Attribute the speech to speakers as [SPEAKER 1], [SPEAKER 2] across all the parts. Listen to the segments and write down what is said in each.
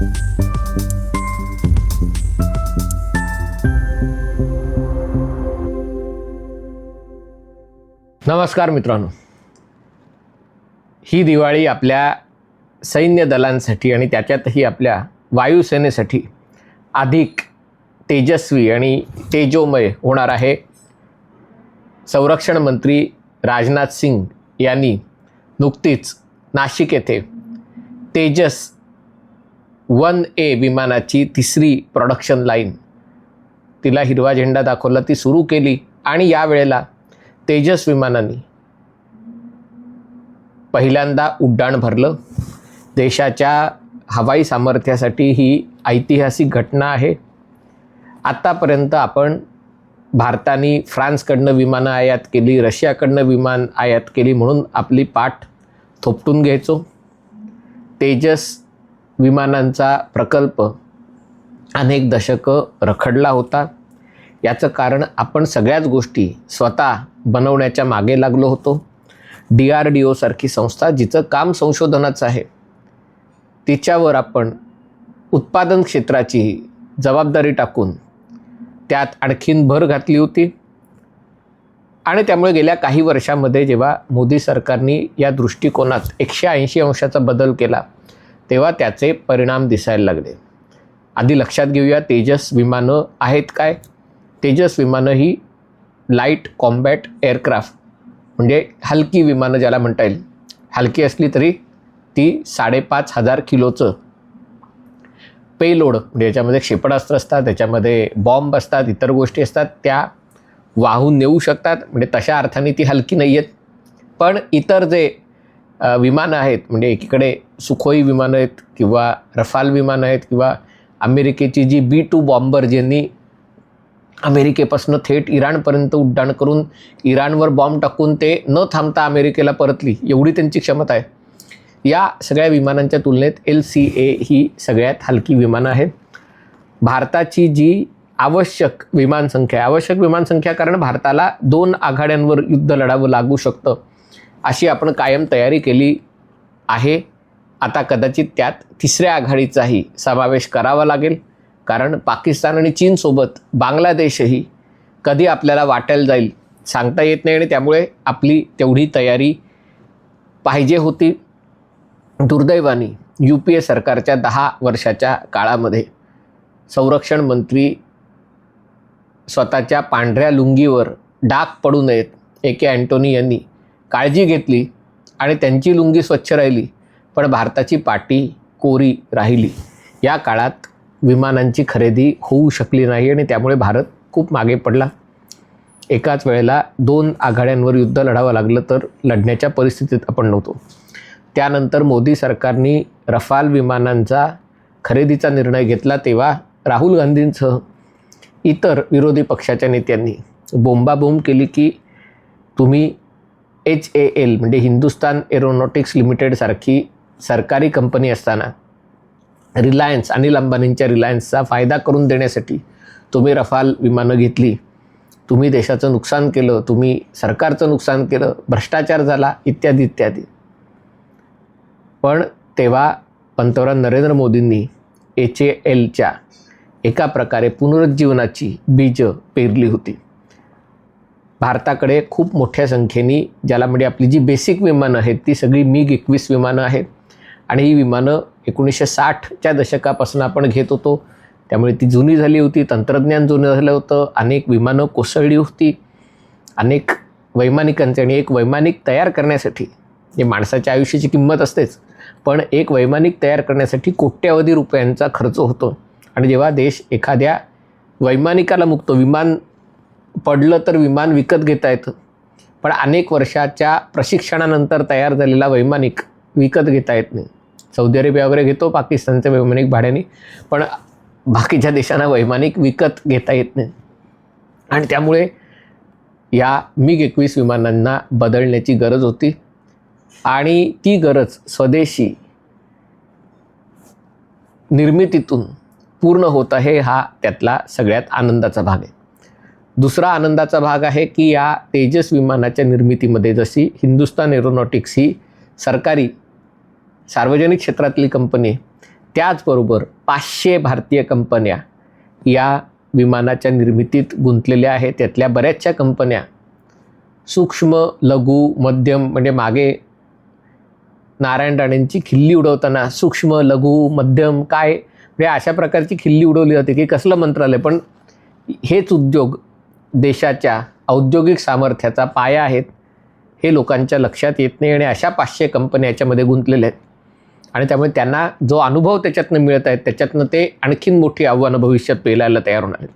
[SPEAKER 1] नमस्कार मित्रांनो. ही दिवाळी आपल्या सैन्य दलांसाठी आणि त्याच्यातही आपल्या वायुसेनेसाठी अधिक तेजस्वी आणि तेजोमय होणार आहे. संरक्षण मंत्री राजनाथ सिंग यांनी नुकतीच नाशिक येथे तेजस वन ए विमानाची तिसरी प्रोडक्शन लाईन तिला हिरवा झेंडा दाखवला ती सुरू केली आणि यावेळेला तेजस विमानाने पहिल्यांदा उड्डाण भरलं. देशाच्या हवाई सामर्थ्यासाठी ही ऐतिहासिक घटना आहे. आत्तापर्यंत आपण भारताने फ्रान्सकडनं विमानं आयात केली रशियाकडनं विमान आयात केली म्हणून आपली पाठ थोपटून घ्यायचो. तेजस विमानांचा प्रकल्प अनेक दशकं रखडला होता. याचं कारण आपण सगळ्याच गोष्टी स्वतः बनवण्याच्या मागे लागलो होतो. डी आर डी ओसारखी संस्था जिचं काम संशोधनाचं आहे. तिच्यावर आपण उत्पादन क्षेत्राची जबाबदारी टाकून त्यात आणखीन भर घातली होती. आणि त्यामुळे गेल्या काही वर्षामध्ये जेव्हा मोदी सरकारने या दृष्टिकोनात एकशे ऐंशी अंशाचा बदल केला तेव्हा त्याचे परिणाम दिसायला लागले. आधी लक्षात घेऊया तेजस विमानं आहेत काय? तेजस विमानं ही लाइट कॉम्बॅट एअरक्राफ्ट म्हणजे हलकी विमानं ज्याला म्हणता येईल. हलकी असली तरी ती साडेपाच हजार किलोचं पेलोड म्हणजे याच्यामध्ये क्षेपणास्त्र असतात त्याच्यामध्ये बॉम्ब असतात इतर गोष्टी असतात त्या वाहून नेऊ शकतात. म्हणजे तशा अर्थाने ती हलकी नाही आहेत पण इतर जे विमानं आहेत. म्हणजे एकीकडे सुखोई विमानं आहेत किंवा रफाल विमानं आहेत किंवा अमेरिकेची जी बी टू बॉम्बर ज्यांनी अमेरिकेपासून थेट इराणपर्यंत उड्डाण करून इराणवर बॉम्ब टाकून ते न थांबता अमेरिकेला परतली एवढी त्यांची क्षमता आहे. या सगळ्या विमानांच्या तुलनेत एल सी ए ही सगळ्यात हलकी विमानं आहेत भारताची जी आवश्यक विमानसंख्या आहे आवश्यक विमानसंख्या कारण भारताला दोन आघाड्यांवर युद्ध लढावं लागू शकतं. अशी आपण कायम तयारी केली आहे. आता कदाचित त्यात तिसऱ्या आघाडीचाही समावेश करावा लागेल. कारण पाकिस्तान आणि चीनसोबत बांगलादेशही कधी आपल्याला वाटायला जाईल सांगता येत नाही आणि त्यामुळे आपली तेवढी तयारी पाहिजे होती. दुर्दैवाने यू पी ए सरकारच्या दहा वर्षाच्या काळामध्ये संरक्षण मंत्री स्वतःच्या पांढऱ्या लुंगीवर डाग पडू नयेत. ए के अँटोनी यांनी काळजी घेतली आणि त्यांची लुंगी स्वच्छ राहिली पण भारताची पाटी कोरी राहिली. या काळात विमानांची खरेदी होऊ शकली नाही आणि त्यामुळे भारत खूप मागे पडला. एकाच वेळेला दोन आघाड्यांवर युद्ध लढावं लागलं तर लढण्याच्या परिस्थितीत आपण नव्हतो. त्यानंतर मोदी सरकारने रफाल विमानांचा खरेदीचा निर्णय घेतला तेव्हा राहुल गांधींसह इतर विरोधी पक्षाच्या नेत्यांनी बोंबाबोंब केली की तुम्ही एच ए एल म्हणजे हिंदुस्तान एरोनॉटिक्स लिमिटेडसारखी सरकारी कंपनी असताना रिलायन्स अनिल अंबानींच्या रिलायन्सचा फायदा करून देण्यासाठी तुम्ही रफाल विमानं घेतली. तुम्ही देशाचं नुकसान केलं तुम्ही सरकारचं नुकसान केलं भ्रष्टाचार झाला इत्यादी इत्यादी. पण तेव्हा पंतप्रधान नरेंद्र मोदींनी एच ए एलच्या एका प्रकारे पुनरुज्जीवनाची बीजं पेरली होती. भारताकडे खूप मोठ्या संख्येने ज्याला म्हणजे आपली जी बेसिक विमानं आहेत ती सगळी मिग एकवीस विमानं आहेत. आणि ही विमानं एकोणीसशे साठच्या दशकापासून आपण घेत होतो. त्यामुळे ती जुनी झाली होती तंत्रज्ञान जुनं झालं होतं. अनेक विमानं कोसळली होती. अनेक वैमानिकांचे आणि एक वैमानिक तयार करण्यासाठी जे माणसाच्या आयुष्याची किंमत असतेच पण एक वैमानिक तयार करण्यासाठी कोट्यावधी रुपयांचा खर्च होतो. आणि जेव्हा देश एखाद्या वैमानिकाला मुक्तो विमान पडलं तर विमान विकत घेता येतं. पण अनेक वर्षाच्या प्रशिक्षणानंतर तयार झालेला वैमानिक विकत घेता येत नाही. सौदी अरेबिया वगैरे घेतो पाकिस्तानचे वैमानिक भाड्याने पण बाकीच्या देशांना वैमानिक विकत घेता येत नाही. आणि त्यामुळे या मिग एकवीस विमानांना बदलण्याची गरज होती. आणि ती गरज स्वदेशी निर्मितीतून पूर्ण होत आहे हा त्यातला सगळ्यात आनंदाचा भाग आहे. दुसरा आनंदाचा भाग आहे की या तेजस विमानाच्या निर्मितीमध्ये जशी हिंदुस्तान एरोनॉटिक्स ही सरकारी सार्वजनिक क्षेत्रातली कंपनी त्याचबरोबर पाचशे भारतीय कंपन्या या विमानाच्या निर्मितीत गुंतलेल्या आहेत. त्यातल्या बऱ्याचशा कंपन्या सूक्ष्म लघु मध्यम म्हणजे मागे नारायण राणेंची खिल्ली उडवताना सूक्ष्म लघु मध्यम काय? म्हणजे अशा प्रकारची खिल्ली उडवली जाते की कसलं मंत्रालय? पण हेच उद्योग देशाच्या औद्योगिक सामर्थ्याचा पाया आहेत हे लोकांच्या लक्षात येत नाही आणि अशा पाचशे कंपन्या याच्यामध्ये गुंतलेल्या आहेत. आणि त्यामुळे त्यांना जो अनुभव त्याच्यातनं मिळत आहेत त्याच्यातनं ते आणखीन मोठी आव्हानं भविष्यात पेलायला तयार होणार आहेत.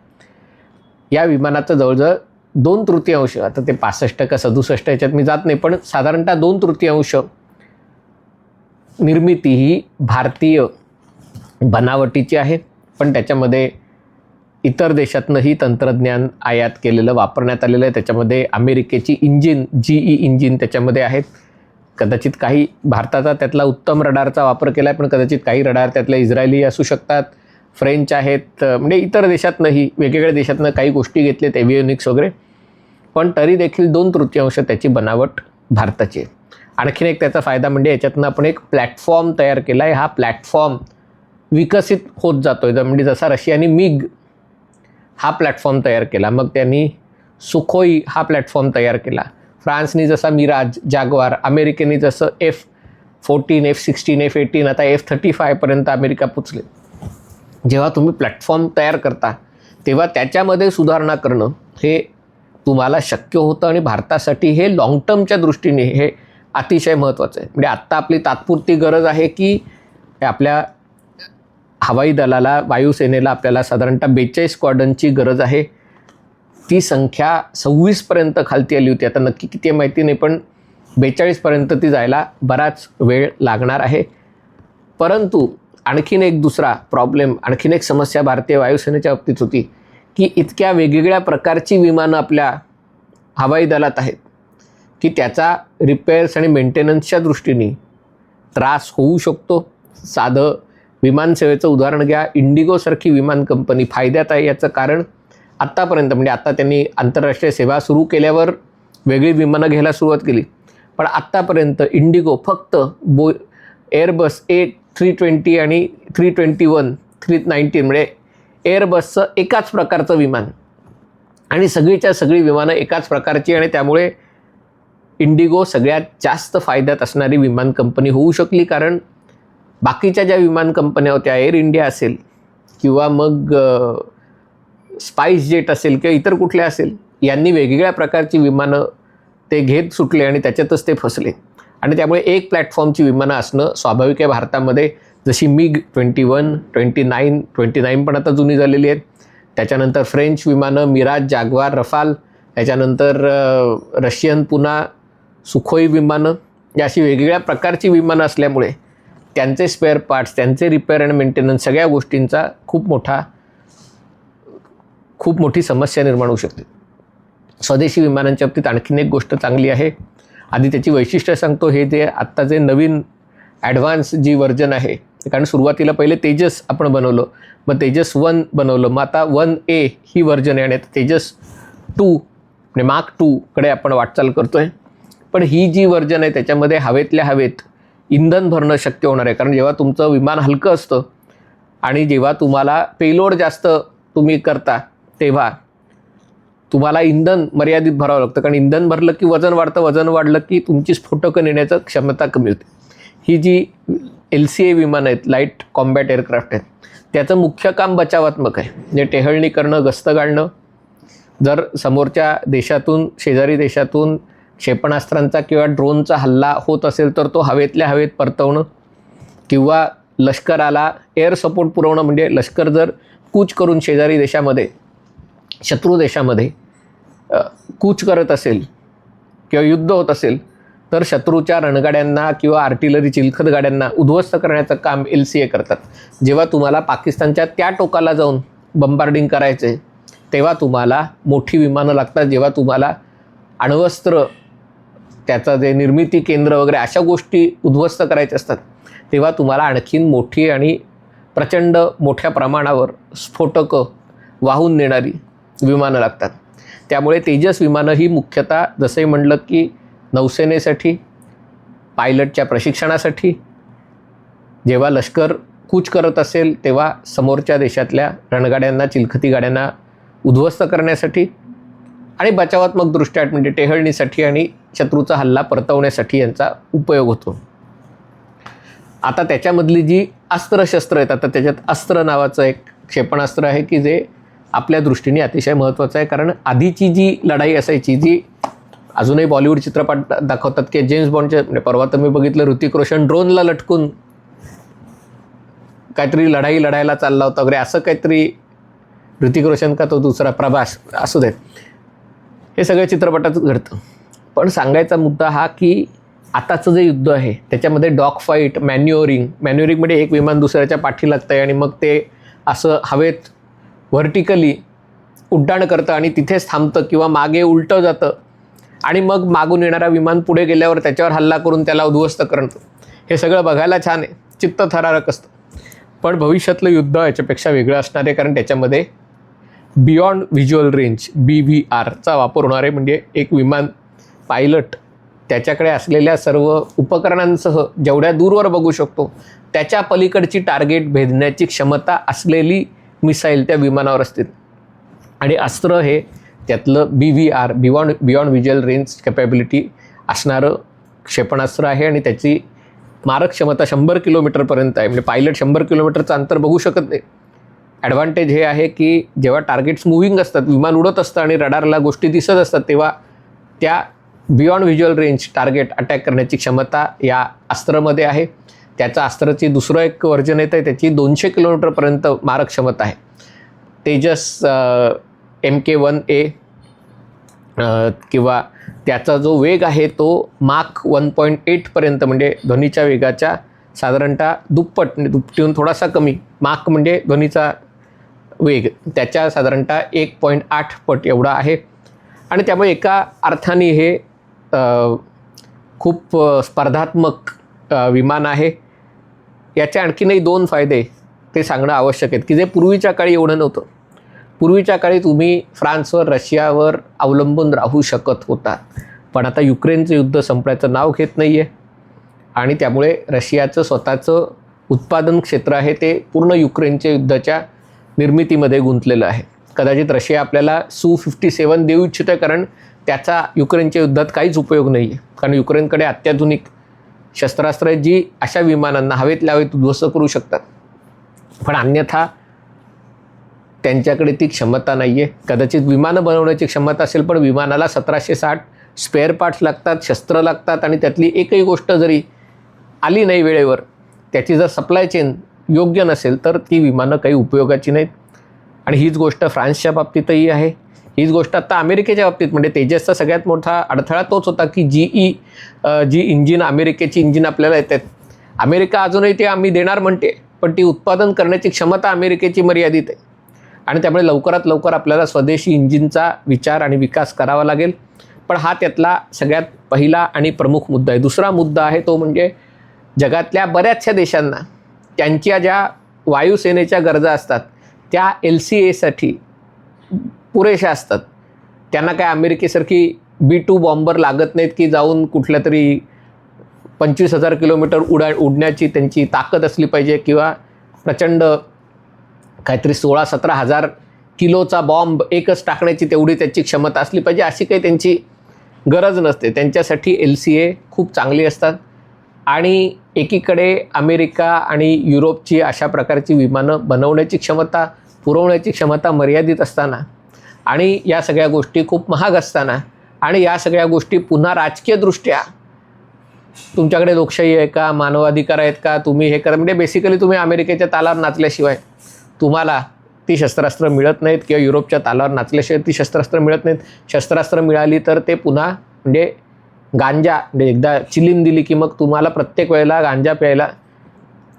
[SPEAKER 1] या विमानाचं जवळजवळ दोन तृतीयांश आता ते पासष्ट का सदुसष्ट याच्यात मी जात नाही पण साधारणतः दोन तृतीयांश निर्मिती ही भारतीय बनावटीची आहे. पण त्याच्यामध्ये इतर देशातनंही तंत्रज्ञान आयात केलेलं वापरण्यात आलेलं आहे. त्याच्यामध्ये अमेरिकेची इंजिन जी ई इंजिन त्याच्यामध्ये आहेत. कदाचित काही भारताचा त्यातला उत्तम रडारचा वापर केला आहे पण कदाचित काही रडार त्यातले इस्रायली असू शकतात. फ्रेंच आहेत म्हणजे इतर देशातनंही वेगवेगळ्या देशातनं काही गोष्टी घेतल्यात एव्हिओनिक्स वगैरे. पण तरी देखील दोन तृतीयांश त्याची बनावट भारताची आहे. आणखीन एक त्याचा फायदा म्हणजे याच्यातनं आपण एक प्लॅटफॉर्म तयार केला आहे हा प्लॅटफॉर्म विकसित होत जातो आहे म्हणजे जसा रशियाने मिग हा प्लॅटफॉर्म तयार केला. मग त्यांनी सुखोई हा प्लॅटफॉर्म तयार केला. फ्रान्सनी जसा मिराज जागवार अमेरिकेने जसं F fourteen F sixteen F eighteen आता एफ थर्टी फायपर्यंत अमेरिका पोचले. जेव्हा तुम्ही प्लॅटफॉर्म तयार करता तेव्हा त्याच्यामध्ये सुधारणा करणं हे तुम्हाला शक्य होतं आणि भारतासाठी हे लाँग टर्मच्या दृष्टीने हे अतिशय महत्त्वाचं आहे. म्हणजे आत्ता आपली तात्पुरती गरज आहे की आपल्या हवाई दलाला वायुसेनेला आपल्याला साधारणतः बेचाळीस स्क्वॉडनची गरज आहे. ती संख्या सव्वीसपर्यंत खालती आली होती. आता नक्की किती आहे माहिती नाही पण बेचाळीसपर्यंत ती जायला बराच वेळ लागणार आहे. परंतु आणखीन एक दुसरा प्रॉब्लेम आणखीन एक समस्या भारतीय वायुसेनेच्या बाबतीत होती की इतक्या वेगवेगळ्या प्रकारची विमानं आपल्या हवाई दलात आहेत की त्याचा रिपेअर्स आणि मेंटेनन्सच्या दृष्टीने त्रास होऊ शकतो. साधं विमानसेवेचं उदाहरण घ्या. इंडिगोसारखी विमान कंपनी फायद्यात आहे याचं कारण आत्तापर्यंत म्हणजे आत्ता त्यांनी आंतरराष्ट्रीय सेवा सुरू केल्यावर वेगळी विमानं घ्यायला सुरुवात केली. पण आत्तापर्यंत इंडिगो फक्त बो एअरबस ए थ्री ट्वेंटी आणि three twenty one three nineteen म्हणजे एअरबसचं एकाच प्रकारचं विमान. आणि सगळीच्या सगळी विमानं एकाच प्रकारची आणि त्यामुळे इंडिगो सगळ्यात जास्त फायद्यात असणारी विमान कंपनी होऊ शकली. कारण बाकीच्या ज्या विमान कंपन्या होत्या एअर इंडिया असेल किंवा मग स्पाइस जेट असेल किंवा इतर कुठल्या असेल यांनी वेगवेगळ्या प्रकारची विमानं ते घेत सुटले आणि त्याच्यातच ते फसले. आणि त्यामुळे एक प्लॅटफॉर्मची विमानं असणं स्वाभाविक आहे भारतामध्ये. जशी MiG twenty one twenty nine twenty nine पण आता जुनी झालेली आहेत. त्याच्यानंतर फ्रेंच विमानं मिराज जागवार रफाल त्याच्यानंतर रशियन पुन्हा सुखोई विमानं या अशी वेगवेगळ्या प्रकारची विमानं असल्यामुळे त्यांचे स्पेअर पार्ट्स त्यांचे रिपेअर अँड मेंटेनन्स सगळ्या गोष्टींचा खूप मोठा खूप मोठी समस्या निर्माण होऊ शकते. स्वदेशी विमानांच्या बाबतीत आणखीन एक गोष्ट चांगली आहे. आधी त्याची वैशिष्ट्य सांगतो हे जे आत्ता जे नवीन ॲडव्हान्स जी वर्जन आहे कारण सुरुवातीला पहिले तेजस आपण बनवलं मग तेजस वन बनवलं मग आता वन ए ही वर्जन आहे आणि आता तेजस टू म्हणजे मार्क टूकडे आपण वाटचाल करतो आहे पण ही जी वर्जन आहे त्याच्यामध्ये हवेतल्या हवेत इंधन भरणं शक्य होणार आहे. कारण जेव्हा तुमचं विमान हलकं असतं आणि जेव्हा तुम्हाला पेलोड जास्त तुम्ही करता तेव्हा तुम्हाला इंधन मर्यादित भरावं लागतं. कारण इंधन भरलं की वजन वाढतं वजन वाढलं की तुमची स्फोटकं नेण्याचं क्षमता कमी होते. ही जी एल सी ए विमानं आहेत लाइट कॉम्बॅट एअरक्राफ्ट आहेत त्याचं मुख्य काम बचावात्मक आहे. म्हणजे टेहळणी करणं गस्त घालणं. जर समोरच्या देशातून शेजारी देशातून क्षेपणास्त्रांचा किंवा ड्रोनचा हल्ला होत असेल तर तो हवेतल्या हवेत परतवणं किंवा लष्कराला एअर सपोर्ट पुरवणं म्हणजे लष्कर जर कूच करून शेजारी देशामध्ये शत्रू देशामध्ये कूच करत असेल किंवा युद्ध होत असेल तर शत्रूच्या रणगाड्यांना किंवा आर्टिलरी चिलखत गाड्यांना उद्ध्वस्त करण्याचं काम एल सी ए करतात. जेव्हा तुम्हाला पाकिस्तानच्या त्या टोकाला जाऊन बंबार्डिंग करायचं आहे तेव्हा तुम्हाला मोठी विमानं लागतात जेव्हा तुम्हाला अण्वस्त्र त्याचं जे निर्मिती केंद्र वगैरे अशा गोष्टी उद्ध्वस्त करायच्या असतात तेव्हा तुम्हाला आणखीन मोठी आणि प्रचंड मोठ्या प्रमाणावर स्फोटकं वाहून नेणारी विमानं लागतात. त्यामुळे तेजस विमानं ही मुख्यतः जसे म्हणलं की नौसेनेसाठी पायलटच्या प्रशिक्षणासाठी जेव्हा लष्कर कूच करत असेल तेव्हा समोरच्या देशातल्या रणगाड्यांना चिलखती गाड्यांना उद्ध्वस्त करण्यासाठी आणि बचावात्मक दृष्ट्या म्हणजे टेहळणीसाठी आणि शत्रूचा हल्ला परतवण्यासाठी यांचा उपयोग होतो. आता त्याच्यामधली जी अस्त्रशस्त्र आहेत आता त्याच्यात अस्त्र नावाचं एक क्षेपणास्त्र आहे की जे आपल्या दृष्टीने अतिशय महत्त्वाचं आहे. कारण आधीची जी लढाई असायची जी अजूनही बॉलिवूड चित्रपट दाखवतात की जेम्स बॉन्डचे म्हणजे परवा तर मी बघितलं ऋतिक रोशन ड्रोनला लटकून काहीतरी लढाई लढायला चालला होता वगैरे असं काहीतरी ऋतिक रोशन का तो दुसरा प्रभास असू देत. हे सगळं चित्रपटात घडतं. पण सांगायचा मुद्दा हा की आताचं जे युद्ध आहे त्याच्यामध्ये डॉग फाईट मॅन्युअरिंग मॅन्युअरिंगमध्ये एक विमान दुसऱ्याच्या पाठी लागतं आहे आणि मग ते असं हवेत व्हर्टिकली उड्डाण करतं आणि तिथेच थांबतं किंवा मागे उलटं जातं आणि मग मागून येणारा विमान पुढे गेल्यावर त्याच्यावर हल्ला करून त्याला उद्ध्वस्त करतं. हे सगळं बघायला छान आहे. चित्त थरारक असतं. पण भविष्यातलं युद्ध याच्यापेक्षा वेगळं असणार आहे कारण त्याच्यामध्ये beyond visual range B V आरचा वापर होणार आहे. म्हणजे एक विमान पायलट त्याच्याकडे असलेल्या सर्व उपकरणांसह जेवढ्या दूरवर बघू शकतो त्याच्या पलीकडची टार्गेट भेदण्याची क्षमता असलेली मिसाईल त्या विमानावर असतील आणि अस्त्र हे त्यातलं B V R beyond beyond visual range capability असणारं क्षेपणास्त्र आहे आणि त्याची मारक क्षमता शंभर किलोमीटरपर्यंत आहे. म्हणजे पायलट शंभर किलोमीटरचं अंतर बघू शकत नाही. ॲडव्हान्टेज हे आहे की जेव्हा टार्गेट्स मुव्हिंग असतात विमान उडत असतं आणि रडारला गोष्टी दिसत असतात तेव्हा त्या beyond visual range target attack करण्याची क्षमता या अस्त्रामध्ये आहे. त्याचं अस्त्राची दुसरं एक वर्जन येतं आहे त्याची दोनशे किलोमीटरपर्यंत मारक क्षमता आहे. Tejas M K one A किंवा त्याचा जो वेग आहे तो माक वन पॉईंट एटपर्यंत म्हणजे ध्वनीच्या वेगाच्या साधारणतः दुप्पट दुपटीहून थोडासा कमी. माक म्हणजे ध्वनीचा वेग त्याच्या साधारणतः एक पॉईंट आठ पट एवढा आहे. आणि त्यामुळे एका अर्थाने हे खूप स्पर्धात्मक विमान आहे. याचे आणखीनही दोन फायदे ते सांगणं आवश्यक आहेत की जे पूर्वीच्या काळी एवढं नव्हतं. पूर्वीच्या काळी तुम्ही फ्रान्सवर रशियावर अवलंबून राहू शकत होता. पण आता युक्रेनचं युद्ध संपण्याचं नाव घेत नाही आहे आणि त्यामुळे रशियाचं स्वतःचं उत्पादन क्षेत्र आहे ते पूर्ण युक्रेनच्या युद्धाच्या निर्मितीमध्ये गुंतलेलं आहे. कदाचित रशिया आपल्याला सू फिफ्टी सेवन देऊ इच्छितं कारण त्याचा युक्रेनच्या युद्धात काहीच उपयोग नाही आहे कारण युक्रेनकडे अत्याधुनिक शस्त्रास्त्र आहेत जी अशा विमानांना हवेतल्या हवेत उद्ध्वस्त करू शकतात. पण अन्यथा त्यांच्याकडे ती क्षमता नाही आहे कदाचित विमानं बनवण्याची क्षमता असेल पण विमानाला सतराशे साठ स्पेअर पार्ट्स लागतात शस्त्र लागतात आणि त्यातली एकही गोष्ट जरी आली नाही वेळेवर त्याची जर सप्लाय चेन योग्य नसेल तर ती विमानं काही उपयोगाची नाहीत. आणि हीच गोष्ट फ्रान्सच्या बाबतीतही आहे. हीच गोष्ट आता अमेरिकेच्या बाबतीत म्हणजे तेजसचा सगळ्यात मोठा अडथळा तोच होता की जी ई जी इंजिन अमेरिकेची इंजिन आपल्याला येतात. अमेरिका अजूनही ते आम्ही देणार म्हणते पण ती उत्पादन करण्याची क्षमता अमेरिकेची मर्यादित आहे. आणि त्यामुळे लवकरात लवकर आपल्याला स्वदेशी इंजिनचा विचार आणि विकास करावा लागेल. पण हा त्यातला सगळ्यात पहिला आणि प्रमुख मुद्दा आहे. दुसरा मुद्दा आहे तो म्हणजे जगातल्या बऱ्याचशा देशांना त्यांच्या ज्या वायुसेनेच्या गरजा असतात त्या एल सी एसाठी पुरेशा असतात. त्यांना काय अमेरिकेसारखी बी टू बॉम्बर लागत नाहीत की जाऊन कुठल्या तरी पंचवीस हजार किलोमीटर उडा उडण्याची त्यांची ताकद असली पाहिजे किंवा प्रचंड काहीतरी सोळा सतरा हजार किलोचा बॉम्ब एकच टाकण्याची तेवढी त्याची क्षमता असली पाहिजे अशी काही त्यांची गरज नसते. त्यांच्यासाठी एल सी ए खूप चांगली असतात. आणि एकीकडे अमेरिका आणि युरोपची अशा प्रकारची विमानं बनवण्याची क्षमता पुरवण्याची क्षमता मर्यादित असताना आणि या सगळ्या गोष्टी खूप महाग असताना आणि या सगळ्या गोष्टी पुन्हा राजकीयदृष्ट्या तुमच्याकडे लोकशाही आहे का मानवाधिकार आहेत का तुम्ही हे करा. म्हणजे बेसिकली तुम्ही अमेरिकेच्या तालावर नाचल्याशिवाय तुम्हाला ती शस्त्रास्त्र मिळत नाहीत किंवा युरोपच्या तालावर नाचल्याशिवाय ती शस्त्रास्त्र मिळत नाहीत. शस्त्रास्त्र मिळाली तर ते पुन्हा म्हणजे गांजा म्हणजे एकदा चिलीम दिली की मग तुम्हाला प्रत्येक वेळेला गांजा प्यायला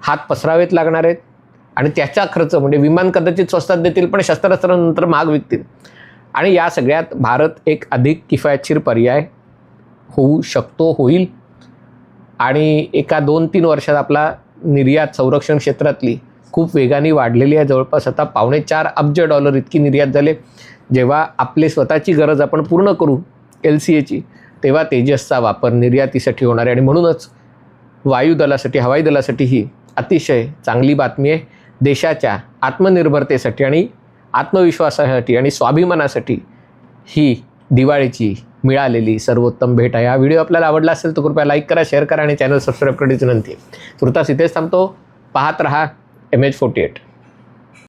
[SPEAKER 1] हात पसरावेत लागणार आहेत. आणि त्याचा खर्च म्हणजे विमान कदाचित स्वस्तात देतील पण शस्त्रास्त्र नंतर महाग विकतील. आणि या सगळ्यात भारत एक अधिक किफायतशीर पर्याय होऊ शकतो होईल. आणि एका दोन तीन वर्षात आपला निर्यात संरक्षण क्षेत्रातली खूप वेगाने वाढलेली आहे. जवळपास आता पावणे चार अब्ज डॉलर इतकी निर्यात झाले जेव्हा आपली स्वतःची गरज आपण पूर्ण करू एल सी एची तेव्हा तेजसचा वापर निर्यातीसाठी होणार आहे आणि म्हणूनच वायुदलासाठी हवाई दलासाठी ही अतिशय चांगली बातमी आहे. देशाच्या आत्मनिर्भरतेसाठी आणि आत्मविश्वासासाठी आणि स्वाभिमानासाठी ही दिवाळीची मिळालेली सर्वोत्तम भेट आहे. हा व्हिडिओ आपल्याला आवडला असेल तर कृपया लाईक करा शेअर करा आणि चॅनल सबस्क्राईब करण्याची विनंती तुर्तास इथेच थांबतो. पाहत रहा एम एच फोर्टी एट